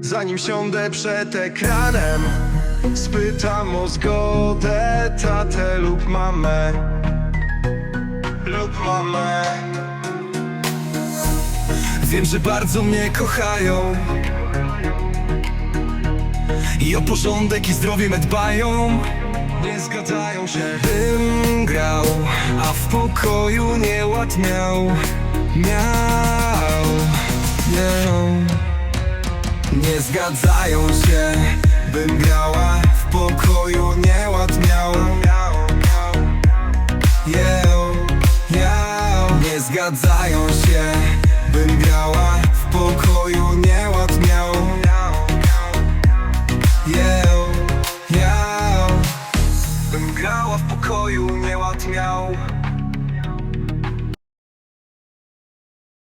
Zanim siądę przed ekranem Spytam o zgodę tatę lub mamę. Lub mamę. Wiem, że bardzo mnie kochają I o porządek i zdrowie me dbają. Nie zgadzają się. Bym grał, a w pokoju nieład miał Miał, miał nie zgadzają się, bym grała w pokoju nieład miał yeah, yeah. Nie zgadzają się, bym grała w pokoju nieład miał yeah, yeah. Bym grała w pokoju nieład miał